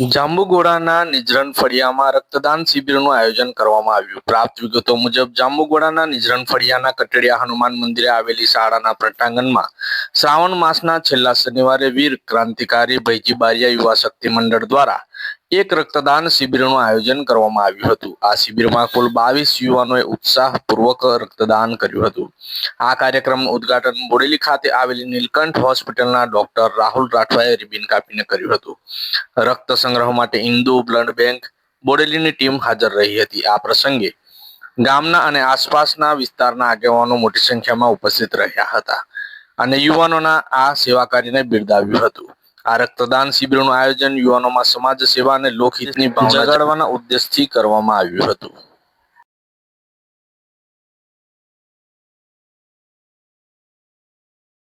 જાંબુઘોડાના નિજરણ ફળિયામાં રક્તદાન શિબિરનું આયોજન કરવામાં આવ્યું. પ્રાપ્ત વિગતો મુજબ જાંબુગોડાના નિજરણ ફળિયાના કટડિયા હનુમાન મંદિરે આવેલી શાળાના પ્રટાંગણમાં શ્રાવણ માસના છેલ્લા શનિવારે વીર ક્રાંતિકારી ભૈજી બારિયા યુવા શક્તિ મંડળ દ્વારા એક રક્તદાન શિબિરનું આયોજન કરવામાં આવ્યું હતું. આ શિબિરમાં કુલ બાવીસ યુવાનોએ ઉત્સાહપૂર્વક રક્તદાન કર્યું હતું. આ કાર્યક્રમનું ઉદ્ઘાટન બોડેલી ખાતે આવેલી નીલકંઠ હોસ્પિટલના ડોક્ટર રાહુલ રાઠવાએ રિબિન કાપીને કર્યું હતું. રક્ત સંગ્રહ માટે ઇન્દુ બ્લડ બેંક બોડેલીની ટીમ હાજર રહી હતી. આ પ્રસંગે ગામના અને આસપાસના વિસ્તારના આગેવાનો મોટી સંખ્યામાં ઉપસ્થિત રહ્યા હતા અને યુવાનોના આ સેવા કાર્યને બિરદાવ્યું હતું. આ રક્તદાન શિબિરનું આયોજન યુવાનોમાં સમાજ સેવા અને લોકહિતની ભાવના જગાડવાના ઉદ્દેશથી કરવામાં આવ્યું હતું.